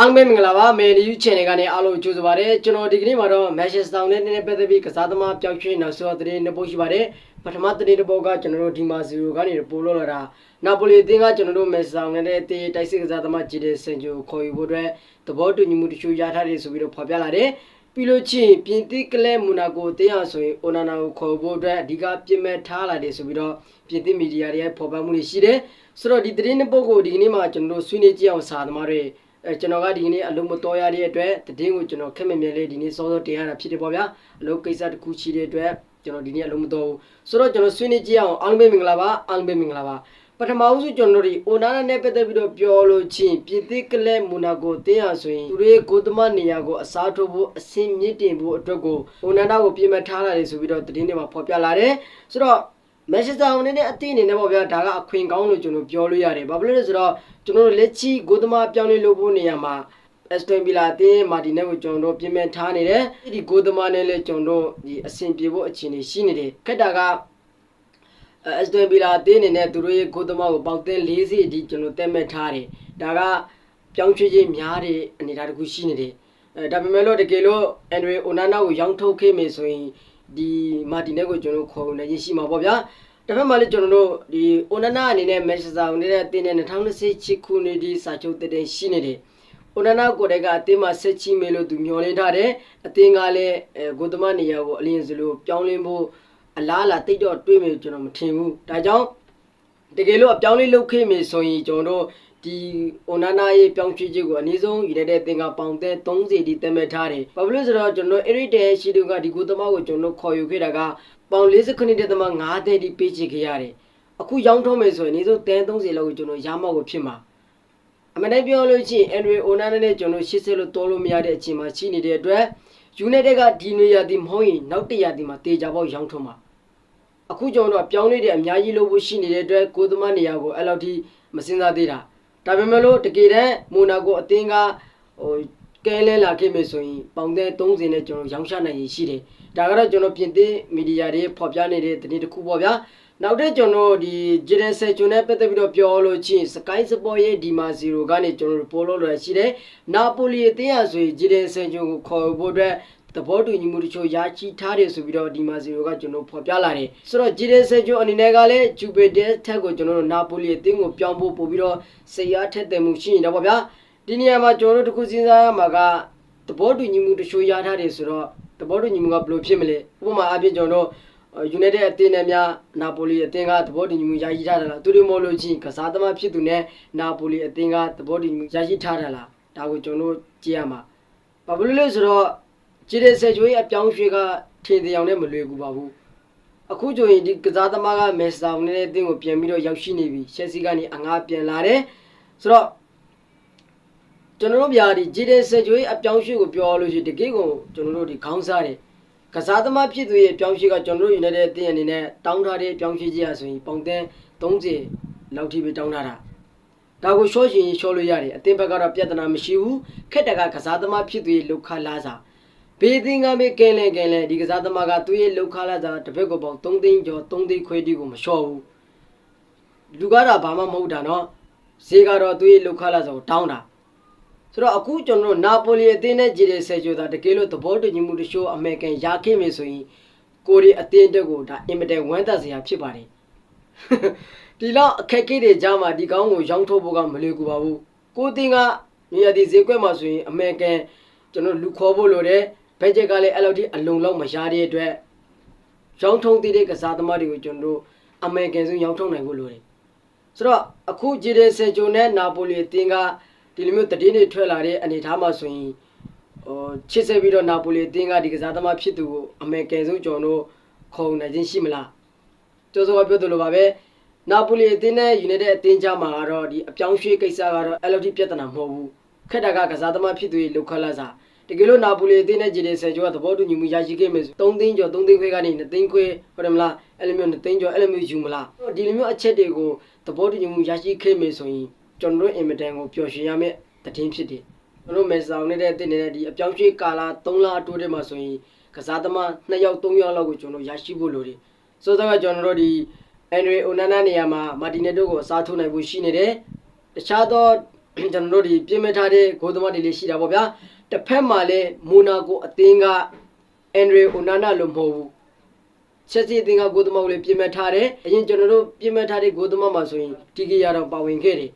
အားလုံးပဲမင်္ဂလာပါမယ်နီယူ channel ကနေအားလုံးကြိုဆိုပါရစေကျွန်တော်ဒီကနေ့မှာတော့ Manchester United နဲ့ပတ်သက်ပြီးကစားသမားပျောက်ရွှေ့နောက်ဆုံးသတင်းနှစ်ပုဒ်ရှိပါတယ်ပထမသတင်းတစ်ပုဒ်ကကျွန်တော်တို့ဒီမာဇီရိုကနေပို့လို့လာတာနာပိုလီအသင်းကကျွန်တော်တို့ Manchester United ရဲ့တေးတိုက်စစ်ကစားသမားဂျီဒယ်ဆန်ဂျိုခေါ်ယူဖို့အတွက်သဘောတူညီမှုတချို့ရထားတယ်ဆိုပြီးတော့ဖော်ပြလာတယ်ပြီးလို့ချင်းပြင်သစ်ကလဲမူနာကိုတင်းအောင်ဆိုရင်အိုနာနာကိုခေါ်ဖို့အတွက်အဓိကပြင်မဲ့ထားလာတယ်ဆိုပြီးတော့ပြင်သစ်မီဒီယာတွေရဲ့ဖော်ပြမှုတွေရှိတယ်ဆိုတော့ဒီသတင်းနှစ်ပုဒ်ကိုဒီကနေ့မှာကျွန်တော်တို့ဆွေးနွေးကြည့်အောင်စာသမားတွေ အဲကျွန်တော်ကဒီနေ့အလုံးမတော်ရတဲ့အတွက်တည်င်းကိုကျွန်တော်ခက်မမြဲလေးဒီနေ့စောစောတင်ရတာဖြစ်တယ်ပေါ့ဗျာအလုံးကိစ္စတစ်ခုရှိတဲ့အတွက်ကျွန်တော်ဒီနေ့အလုံးမတော်ဘူးဆိုတော့ကျွန်တော်ဆွေးနွေးကြည့်အောင်အားလုံးပဲမင်္ဂလာပါအားလုံးပဲမင်္ဂလာပါပထမဦးဆုံးကျွန်တော်တို့ဒီအိုနာနာနဲ့ပတ်သက်ပြီးတော့ပြောလို့ချင်းပြည်သစ်ကလဲမူနာကိုတင်းရဆိုရင်သူတို့ရဲ့ကိုသမနေရာကိုအစားထိုးဖို့အစင်မြင့်တင်ဖို့အတွက်ကိုအိုနာနာကိုပြင်မထားလာတယ်ဆိုပြီးတော့တည်င်းတွေမှာဖော်ပြလာတယ်ဆိုတော့ မန်ချက်စတာယူနိုက်တက်အသင်းအနေနဲ့ပေါ့ဗျာဒါကအခွင့်ကောင်းလို့ကျွန်တော်ပြောလို့ရတယ်ဘာဖြစ်လို့လဲဆိုတော့ကျွန်တော်တို့လက်ချီဂိုသမားပြောင်းလဲလုပ်ဖို့နေရာမှာအက်စတန်ဗီလာအသင်းမာတီနဲ့ကိုကျွန်တော်တို့ပြင်ပထားနေတယ်ဒီဂိုသမားနဲ့လည်းကျွန်တော်တို့ဒီအဆင်ပြေဖို့အခြေအနေရှိနေတယ်ခက်တာကအက်စတန်ဗီလာအသင်းအနေနဲ့သူတို့ရဲ့ဂိုသမားကိုပေါက်တဲ့၄စီအထိကျွန်တော်တက်မဲ့ထားတယ်ဒါကပြောင်းရွှေ့ခြင်းများတဲ့အနေအထားတစ်ခုရှိနေတယ်အဲဒါပေမဲ့လို့တကယ်လို့အန်ဒရီအိုနာနာကိုရောင်းထုတ်ခဲ့မယ်ဆိုရင် ဒီမာတီနဲ့ကိုကျွန်တော်ခေါ်နေရရှိမှာပေါ့ဗျာတစ်ဖက်မှာလည်းကျွန်တော်တို့ဒီအိုနနာအနေနဲ့မန်ချက်စတာယူနိုက်တက်အသင်းနဲ့2026ခုနှစ်ဒီစာချုပ်တက်တဲ့ရှိနေတယ်။အိုနနာကိုယ်တိုင်ကအသင်းမှာဆက်ချီမယ်လို့သူမျှော်လင့်ထားတယ်။အသင်းကလည်းအဲဂိုသမနေရာကိုအလင်းစလို့ပြောင်းလဲဖို့အလားအလာတိတ်တော့တွေးမယ်ကျွန်တော်မထင်ဘူး။ဒါကြောင့်တကယ်လို့အပြောင်းလဲလုပ်ခဲ့မယ်ဆိုရင်ကျွန်တော်တို့ ဒီအိုနာနာရဲ့ပြောင်းရွှေ့ခြင်းကိုအနည်းဆုံးယူတဲ့တဲ့အသင်းကပေါင်တဲ့30ဒီတက်မဲ့ထားတယ်။ဘာဖြစ်လို့လဲဆိုတော့ကျွန်တော် Eric Ten ရှိသူကဒီဂိုသမကိုကျွန်တော်ခေါ်ယူခဲ့တာကပေါင်40ခုနှစ်တဲ့သမ9တဲ့ဒီပေးချခဲ့ရတယ်။အခုရောင်းထုံးမယ်ဆိုရင်အနည်းဆုံးတန်30လောက်ကိုကျွန်တော်ရမောက်ကိုဖြစ်မှာ။အမှန်တမ်းပြောလို့ရှိရင် Andre Onana နဲ့ကျွန်တော်80လို့တော်လို့မရတဲ့အချိန်မှာရှိနေတဲ့အတွက် United ကဒီနေရာဒီမဟုတ်ရင်နောက်တရာဒီမှာတေချာပေါက်ရောင်းထုံးမှာ။အခုကျွန်တော်တို့ကပြောင်းလဲတဲ့အများကြီးလုပ်ဖို့ရှိနေတဲ့အတွက်ကိုသမနေရာကိုအဲ့လောက်ထိမစင်စားသေးတာ။ ဒါပေမဲ့လို့တကယ်တမ်းမိုနာကိုအသင်းကဟိုကဲလဲလာခဲ့မယ်ဆိုရင်ပေါင်တဲ့30နဲ့ကျွန်တော်ရောင်းချနိုင်ရရှိတယ်။ဒါကတော့ကျွန်တော်ပြင်သစ်မီဒီယာတွေဖော်ပြနေတဲ့သတင်းတစ်ခုပေါ့ဗျာ။နောက်တဲ့ကျွန်တော်ဒီဂျီဒန်ဆယ်ကျွန်နဲ့ပတ်သက်ပြီးတော့ပြောလို့ချင်း Sky Sport ရဲ့ဒီမာ0ကနေကျွန်တော်ပို့လို့ရရှိတယ်။နာပိုလီအသင်းရဆိုရင်ဂျီဒန်ဆယ်ကျွန်ကိုခေါ်ဖို့အတွက် သဘောတူညီမှုတချို့ရရှိထားတယ်ဆိုပြီးတော့ဒီမာ0ကကျွန်တော်ဖော်ပြလာတယ်။ဆိုတော့ဂျီဒန်ဆယ်ကျွန်အနေနဲ့ကလည်းဂျူပီတာထက်ကိုကျွန်တော်တို့နာပိုလီအသင်းကိုပြောင်းဖို့ပို့ပြီးတော့စိတ်အားထက်သန်မှုရှိနေတော့ဗျာ။ဒီနေရာမှာကျွန်တော်တို့တခုစဉ်းစားရမှာကသဘောတူညီမှုတချို့ရထားတယ်ဆိုတော့သဘောတူညီမှုကဘယ်လိုဖြစ်မလဲ။ဥပမာအပြင်ကျွန်တော်တို့ United အသင်းနဲ့များနာပိုလီအသင်းကသဘောတူညီမှုရရှိထားတယ်လားသူတို့မဟုတ်လို့ချင်းကစားသမားဖြစ်သူနဲ့နာပိုလီအသင်းကသဘောတူညီမှုရရှိထားတယ်လားဒါကိုကျွန်တော်တို့ကြည့်ရမှာဘာဖြစ်လို့လဲဆိုတော့ ဂျီတဲ့ဆက်ကျွေးအပြောင်းရွှေ့ကထင်တရားနဲ့မလွယ်ကူပါဘူးအခုကျရင်ဒီကစားသမားကမက်စတာနဲ့အသင်းကိုပြန်ပြီးတော့ရောက်ရှိနေပြီရှက်စီကနေအငှားပြန်လာတယ်ဆိုတော့ကျွန်တော်တို့ဗျာဒီဂျီတဲ့ဆက်ကျွေးအပြောင်းရွှေ့ကိုပြောလို့ရှိရင်တကယ်ကိုကျွန်တော်တို့ဒီခေါင်းစားတယ်ကစားသမားဖြစ်သူရဲ့ပြောင်းရွှေ့ကကျွန်တော်တို့ယူနိုက်တက်အသင်းအနေနဲ့တောင်းထားတဲ့ပြောင်းရွှေ့ကြီးရဆိုရင်ပုံသန်း30လောက်ထိပဲတောင်းထားတာဒါကိုရှော့ရှင်ရှော့လို့ရတယ်အသင်းဘက်ကတော့ပြဿနာမရှိဘူးခက်တကကစားသမားဖြစ်သူရဲ့လောက်ခလာစား ပေးသင်္ကမေကဲလဲကဲလဲဒီကစားသမားကသူ့ရဲ့လှုပ်ခါလာတာတစ်ဖက်ကိုပေါင်း3သိန်းကျော်3သိန်းခွဲတိကိုမလျှော့ဘူးလူကတော့ဘာမှမဟုတ်တာနော်ဈေးကတော့သူ့ရဲ့လှုပ်ခါလာစာကိုတောင်းတာဆိုတော့အခုကျွန်တော်တို့နာပိုလီအသင်းနဲ့ဂျီဒီဆယ်ချိုတာတကယ်လို့သဘောတူညီမှုတချို့အမေရိကန်ရခဲ့မယ်ဆိုရင်ကိုရီအသင်းတက်ကိုဒါအင်မတန်ဝမ်းသာစရာဖြစ်ပါတယ်ဒီလောက်အခက်အခဲတွေကြားမှာဒီကောင်းကိုရောင်းထုတ်ဖို့ကမလွယ်ကူပါဘူးကိုတင်ကမြေရည်ဈေးကွက်မှာဆိုရင်အမေရိကန်ကျွန်တော်လူခေါ်ဖို့လိုတယ် ဘတ်ဂျက်ကလည်းအဲ့လောက်ထိအလုံလောက်မရတဲ့အတွက်ရောင်းထုံးသေးတဲ့ကစားသမားတွေကိုကျွန်တော်တို့အမေရိကန်ဆိုရောင်းထုံးနိုင်ဖို့လိုတယ်ဆိုတော့အခုဂျီဒန်ဆန်ဂျိုနဲ့နာပိုလီအသင်းကဒီလိုမျိုးတည်င်းတွေထွက်လာတဲ့အနေအထားမှာဆိုရင်ဟိုချစ်ဆက်ပြီးတော့နာပိုလီအသင်းကဒီကစားသမားဖြစ်သူကိုအမေကန်ဆုံးကျွန်တော်တို့ခေါ်နိုင်ခြင်းရှိမလားကျော်စောကပြောသလိုပါပဲနာပိုလီအသင်းနဲ့ယူနိုက်တက်အသင်းကြားမှာကတော့ဒီအပြောင်းရွှေ့ကိစ္စကတော့အဲ့လိုထိပြဿနာမဟုတ်ဘူးခက်တာကကစားသမားဖြစ်သူရဲ့လောက်ခလာစား တကယ်လို့နာပိုလီအသင်းနဲ့ဂျီဒန်ဆန်ဂျိုကသဘောတူညီမှုရရှိခဲ့မယ်ဆို3သိန်းကျော်3သိန်းခွဲကနေ2သိန်းခွဲဟုတ်တယ်မလားအဲ့လိုမျိုး2သိန်းကျော်အဲ့လိုမျိုးယူမလားဒီလိုမျိုးအချက်တွေကိုသဘောတူညီမှုရရှိခဲ့မယ်ဆိုရင်ကျွန်တော်တို့အင်မတန်ကိုပျော်ရွှင်ရမယ့်တည်င်းဖြစ်တယ်ကျွန်တော်တို့မယ်ဆောင်နေတဲ့တင်နေတဲ့ဒီအပြောင်းရွှေ့ကာလာ3လအတိုးထဲမှာဆိုရင်ကစားသမား2ယောက်3ယောက်လောက်ကိုကျွန်တော်ရရှိဖို့လိုတယ်ဆိုတော့ကျွန်တော်တို့ဒီအန်ဒရီအိုနာနာနေရာမှာမာတီနက်တို့ကိုအစားထိုးနိုင်ဖို့ရှိနေတယ်တခြားသောကျွန်တော်တို့ဒီပြင်မဲ့ထားတဲ့ဂိုးသမားတွေလေးရှိတာပေါ့ဗျာ တစ်ဖက်မှာလည်းမိုနာကိုအသင်းကအန်ဒရီအိုနာနာလို့မဟုတ်ဘူးချက်စီအသင်းကဂိုးသမားကိုလည်းပြင်မဲ့ထားတယ်အရင်ကျွန်တော်တို့ပြင်မဲ့ထားတဲ့ဂိုးသမားမှာဆိုရင်ဒီကီယာတော့ပါဝင်ခဲ့တယ်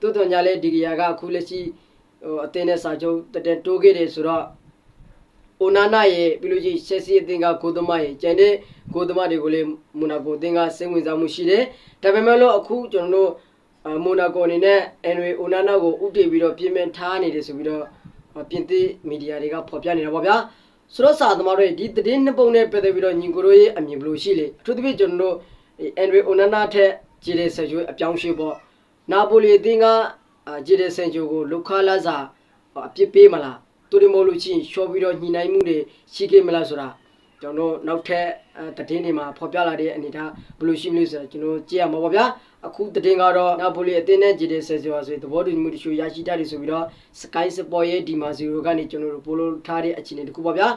တိုးတော်ညာလဲဒီကီယာကအခုလက်ရှိဟိုအသင်းနဲ့စာချုပ်တက်တက်တိုးခဲ့တယ်ဆိုတော့အိုနာနာရဲ့ပြီးလို့ရှိရင်ချက်စီအသင်းကဂိုးသမားရဲ့ကျန်တဲ့ဂိုးသမားတွေကိုလည်းမူနာကိုအသင်းကစိတ်ဝင်စားမှုရှိတယ်ဒါပေမဲ့လို့အခုကျွန်တော်တို့အမူနာကိုအနေနဲ့အန်ရီအိုနာနာကိုဥတည်ပြီးတော့ပြင်ပထားနေတယ်ဆိုပြီးတော့ ပြင်သစ်မီဒီယာတွေကဖော်ပြနေတာပေါ့ဗျာဆိုတော့စာသမားတွေဒီသတင်းနှစ်ပုံနဲ့ပတ်သက်ပြီးတော့ညီကိုတို့ရဲ့အမြင်ဘယ်လိုရှိလဲအထူးသဖြင့်ကျွန်တော်တို့အန်ရီအိုနာနာထက်ဂျီလေဆက်ကျွေးအပြောင်းရွှေ့ပေါ့နာပိုလီအသင်းကဂျီလေဆန်ချိုကိုလုခလာစာအပြစ်ပေးမလားတူရီမိုလို့ချင်းရှော့ပြီးတော့ညှိနှိုင်းမှုတွေရှိခဲ့မလားဆိုတာ ကျွန်တော်တို့နောက်ထပ်အဲသတင်းတွေမှာဖော်ပြလာတဲ့အနေထားဘယ်လိုရှိမလဲဆိုတာကျွန်တော်ကြည့်ရမှာပါဗျာအခုသတင်းကတော့နာပိုလီအသင်းနဲ့ဂျီဒီဆယ်ဆီဝါဆိုသဘောတူညီမှုတချို့ရရှိတတ်တယ်ဆိုပြီးတော့ Sky Sport ရဲ့ဒီမာဇီရိုကနေကျွန်တော်တို့ပို့လို့ထားတဲ့အခြေအနေတခုပါဗျာ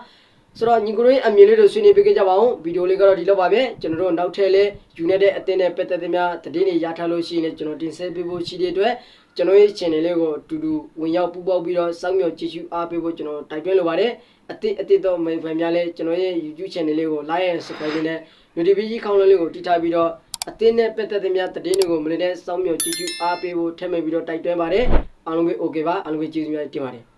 ဆိုတော့ညီကိုတို့ရဲ့အမြင်လေးတို့ဆွေးနွေးပေးကြပါအောင်ဗီဒီယိုလေးကတော့ဒီလောက်ပါပဲကျွန်တော်တို့နောက်ထပ်လဲ United အသင်းနဲ့ပတ်သက်သမျှသတင်းတွေရထားလို့ရှိရင်လည်းကျွန်တော်တင်ဆက်ပေးဖို့ရှိတဲ့အတွက်ကျွန်တော်ရဲ့ channel လေးကိုအတူတူဝင်ရောက်ပူးပေါင်းပြီးတော့စောင့်မျှော်ကြည့်ရှုအားပေးဖို့ကျွန်တော်တိုက်တွန်းလိုပါတယ် အသစ်အသစ်တော့မိတ်ဖန်များလဲကျွန်တော်ရဲ့ YouTube channel လေးကို like and subscribe နဲ့ notification ခေါင်းလုံးလေးကိုတိထားပြီးတော့အသင်းနဲ့ပတ်သက်သမျှသတင်းတွေကိုမလေးနဲ့စောင့်မျှော်ကြည့်ရှုအားပေးဖို့ထပ်မံပြီးတော့တိုက်တွန်းပါတယ်အားလုံးပဲ okay ပါအားလုံးပဲကျေးဇူးများတင်ပါတယ်